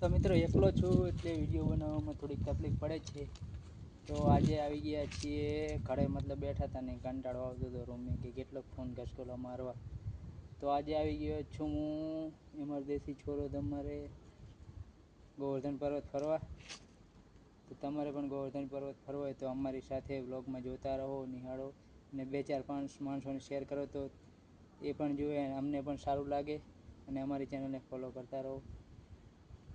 તો મિત્રો એકલો છું એટલે વીડિયો બનાવવામાં થોડીક તકલીફ પડે છે. તો આજે આવી ગયા છીએ. ઘરે મતલબ બેઠા હતા ને કંટાળો આવતો હતો રૂમે કે કેટલોક ફોન ઘસકોલો મારવા. તો આજે આવી ગયો છું હું ઇમરજન્સી છોરો તમારે. ગોવર્ધન પર્વત ફરવા. તો તમારે પણ ગોવર્ધન પર્વત ફરવો હોય તો અમારી સાથે વ્લોગમાં જોતા રહો, નિહાળો. અને બે ચાર પાંચ માણસોને શેર કરો તો એ પણ જુએ અમને પણ સારું લાગે. અને અમારી ચેનલને ફોલો કરતા રહો.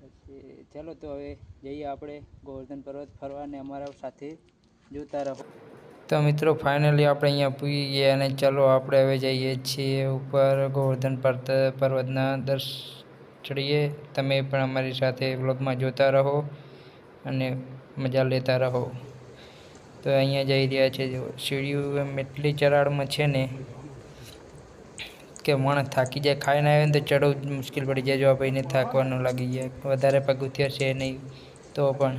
પછી ચાલો તો હવે જઈએ આપણે ગોવર્ધન પર્વત ફરવા અને અમારા સાથે જોતા રહો. તો મિત્રો ફાઇનલી આપણે અહીંયા પૂગી ગયા અને ચાલો આપણે હવે જઈએ છીએ ઉપર ગોવર્ધન પર્વત પર્વતના દર્શ, ચડીએ. તમે પણ અમારી સાથે વ્લોગમાં જોતા રહો અને મજા લેતા રહો. તો અહીંયા જઈ રહ્યા છે જો સીડીઓ એમ એટલી ચરાડમાં છે ને કે માણસ થાકી જાય, ખાઈને આવે ને તો ચડવું મુશ્કેલ પડી જાય. જો આ ભાઈને થાકવાનું લાગી જાય, વધારે પગથિયા છે નહીં, તો પણ.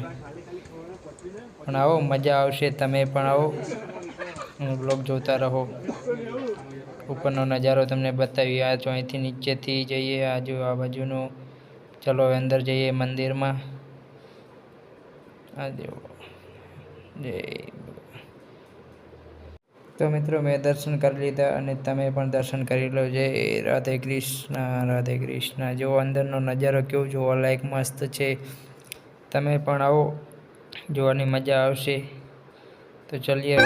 પણ આવો, મજા આવશે, તમે પણ આવો. બ્લોગ જોતા રહો. ઉપરનો નજારો તમને બતાવી. આ તો અહીંથી નીચેથી જઈએ આજુ આ બાજુનું. ચલો અંદર જઈએ મંદિરમાં. આ જો જય. તો મિત્રો, મેં દર્શન કરી લીધા અને તમે પણ દર્શન કરી લો. જે રાધે કૃષ્ણ રાધે કૃષ્ણ. જો અંદરનો નજારો કેવો જોવાલાયક મસ્ત છે. તમે પણ આવો. જોવાની મજા આવશે. તો ચલીએ.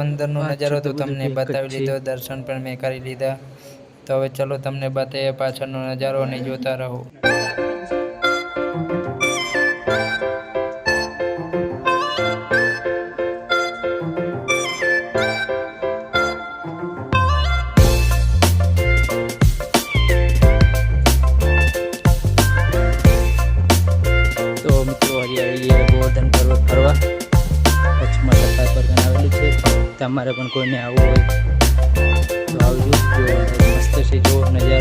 અંદરનો નજારો તો તમને બતાવી લીધો દર્શન પણ મેં કરી લીધા. તો હવે ચલો તમને બતાવીએ પાછળનો નજારો અને જોતા રહો. તમારે પણ કોઈને આવવું હોય તો આવજો. મસ્ત છે જો નજારો.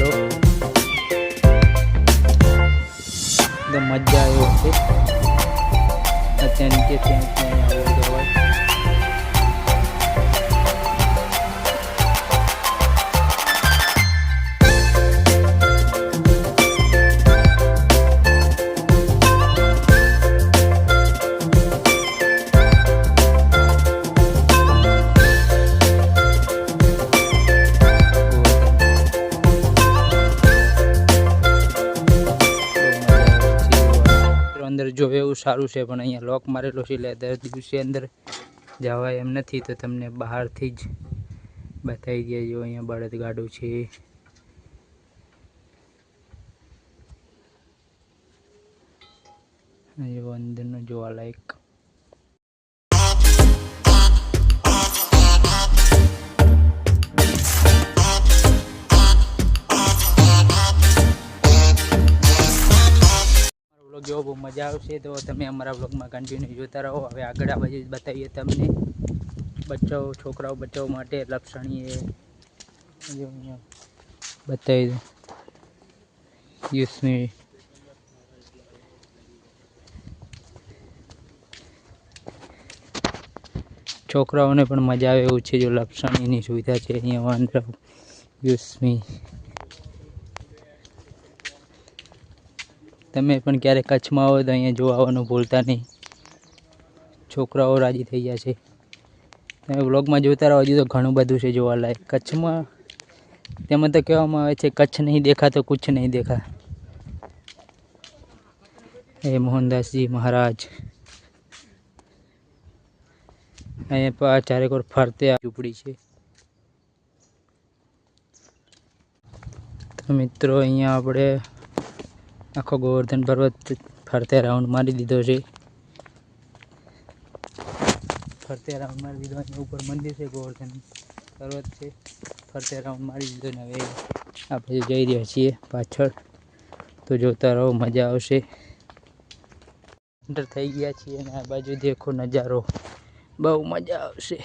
અંદર જો એવું સારું છે, પણ અહીંયા લોક મારેલો છે એટલે દર દિવસે અંદર જવાય એમ નથી. તો તમને બહારથી જ બતાવી દઈએ જો અહીંયા બળદ ગાડું છે. એવો અંદરનું જોવાલાયક મજા આવશે તો તમે અમારા બ્લોગમાં કન્ટિન્યુ જોતા રહો. હવે આગળ આ બાજુ બતાવીએ તમને. બચ્ચાઓ છોકરાઓ બચ્ચાઓ માટે જો બતાવી દો યુસમી છોકરાઓને પણ મજા આવે એવું છે જો લક્ષણીની સુવિધા છે. અહીંયા વાંદરા યુસમી તમે પણ ક્યારેક કચ્છમાં આવો તો અહીંયા જોવા આવવાનું ભૂલતા નહીં. છોકરાઓ રાજી થઈ ગયા છે. તમે વ્લોગમાં જોતા રહો, હજુ તો ઘણું બધું છે જોવાલાયક કચ્છમાં તેમાં તો કહેવામાં આવે છે, કચ્છ નહીં દેખા તો કુછ નહીં દેખા. એ મોહનદાસજી મહારાજ. અહીંયા પા ચારેકોર ફરતે ઝૂંપડી છે. તો મિત્રો, અહીંયા આપણે આખો ગોવર્ધન પર્વત ફરતે રાઉન્ડ મારી દીધો છે. ફરતે રાઉન્ડ મારી દીધો અને ઉપર મંદિર છે, ગોવર્ધન પર્વત છે. ફરતે રાઉન્ડ મારી દીધો ને હવે આપણે જઈ રહ્યા છીએ પાછળ, તો જોતા રહો, મજા આવશે. એન્ટર થઈ ગયા છીએ અને આ બાજુ દેખો નજારો. બહુ મજા આવશે.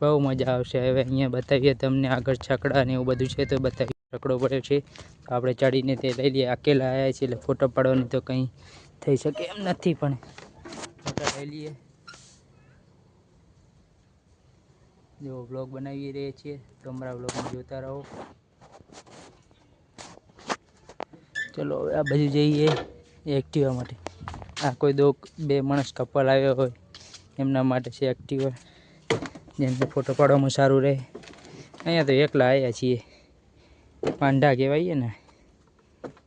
બહુ મજા આવશે. હવે અહીંયા બતાવીએ તમને આગળ છકડા ને એવું બધું છે તો બતાવીએ. છકડો પડ્યો છે. તો આપણે ચડીને તે લઈ લઈએ. અકેલા આવ્યા છીએ એટલે ફોટો પાડવાની તો કંઈ થઈ શકે એમ નથી પણ ફોટા લઈ લઈએ. જો બ્લોગ બનાવી રહ્યા છીએ. તો અમારા બ્લોગમાં જોતા રહો. ચલો, હવે આ બાજુ જઈએ એક્ટિવા માટે. આ કોઈ દો, બે માણસ કપલ આવ્યો હોય. એમના માટે છે એક્ટિવા જેમને ફોટો પાડવામાં સારું રહે. અહીંયા તો એકલા આવ્યા છીએ. પાંડા કહેવાય ને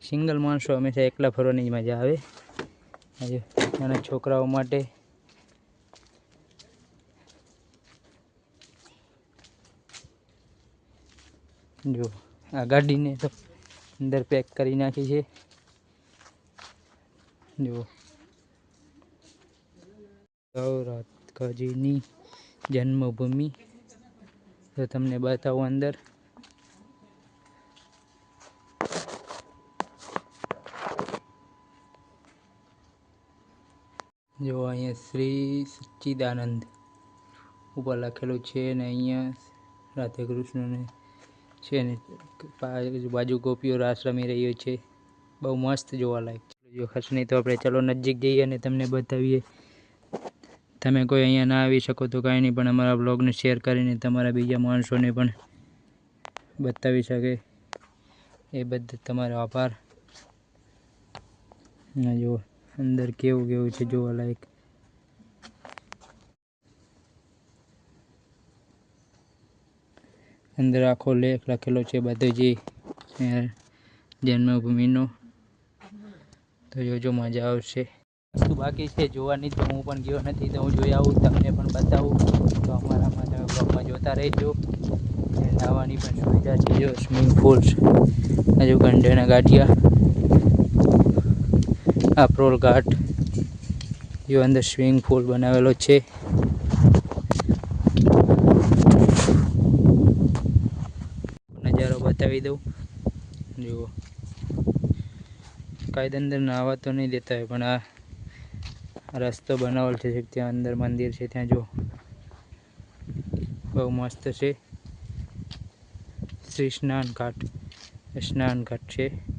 સિંગલ માણસો હંમેશા એકલા ફરવાની જ મજા આવે. હજુ નાના છોકરાઓ માટે. જો, આ ગાડીને તો અંદર પેક કરી નાખી છે. જો. ગૌરાતકાજીની જન્મભૂમિ. તો તમને બતાવું અંદર. જો અહીંયા શ્રી સચ્ચિદાનંદ ઉપર લખેલું છે ને અહીંયા રાધે કૃષ્ણને છે ને બાજુ ગોપીઓ રાસ રમી રહ્યો છે. બહુ મસ્ત જોવાલાયક છે. જો ખર્ચ નહીં તો આપણે ચલો નજીક જઈએ અને તમને બતાવીએ. તમે કોઈ અહીંયા ના આવી શકો તો કાંઈ નહીં, પણ અમારા બ્લોગને શેર કરીને તમારા બીજા માણસોને પણ બતાવી શકે. એ બદલ તમારો આભાર. ના જો અંદર કેવું કેવું છે જોવાલાયક અંદર આખો લેખ લખેલો છે બધો જે જન્મભૂમિનો. તો જોજો, મજા આવશે. વસ્તુ બાકી છે જોવાની તો હું પણ ગયો નથી તો હું જોઈ આવું, તમને પણ બતાવું. તો અમારામાં તમે બ્લોગમાં જોતા રહેજો. અને નાહવાની પણ સુવિધા છે. જો સ્વિમિંગ પુલ હજુ ગંઢેના ગાંઠિયા. પ્રોલ ઘાટ. જો અંદર સ્વિમિંગ પુલ બનાવેલો છે. નજારો બતાવી દઉં. જુઓ. કાયદા અંદર નાહવા તો નહીં દેતા હોય, પણ આ રસ્તો બનાવેલ છે, ત્યાં અંદર મંદિર છે, ત્યાં જુઓ. બહુ મસ્ત છે. શ્રી સ્નાન ઘાટ. સ્નાન ઘાટ છે.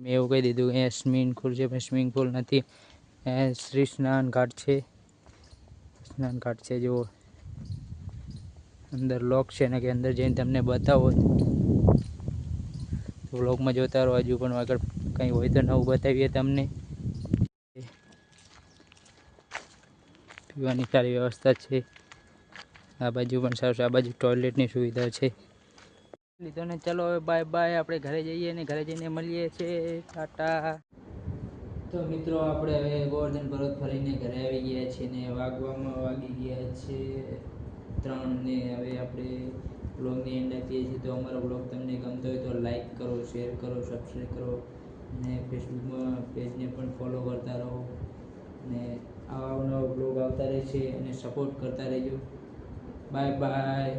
મેં એવું કહી દીધું અહીંયા સ્વિમિંગ પુલ છે, પણ સ્વિમિંગ પુલ નથી. અહીંયા શ્રી સ્નાન ઘાટ છે. સ્નાન ઘાટ છે જો અંદર લોક છે ને કે અંદર જઈને તમને બતાવો. વ્લોગમાં જોતા રહો, હજુ પણ આગળ કંઈ હોય તો નવું બતાવીએ તમને. પીવાની સારી વ્યવસ્થા છે. આ બાજુ પણ સારું આ બાજુ ટોયલેટની સુવિધા છે. લીધો ને ચલો હવે બાય બાય આપણે ઘરે જઈએ ને ઘરે જઈને મળીએ છીએ. ટાટા. તો મિત્રો, આપણે હવે ગોવર્ધન પર્વત ફરીને ઘરે આવી ગયા છીએ ને વાગવામાં વાગી ગયા છે ત્રણ ને હવે આપણે બ્લોગની એન્ડ આપીએ છીએ. તો અમારો બ્લોગ તમને ગમતો હોય તો લાઈક કરો શેર કરો સબસ્ક્રાઈબ કરો અને ફેસબુકમાં પેજને પણ ફોલો કરતા રહો. ને આવા નવા બ્લોગ આવતા રહેશે અને સપોર્ટ કરતા રહેજો. Bye bye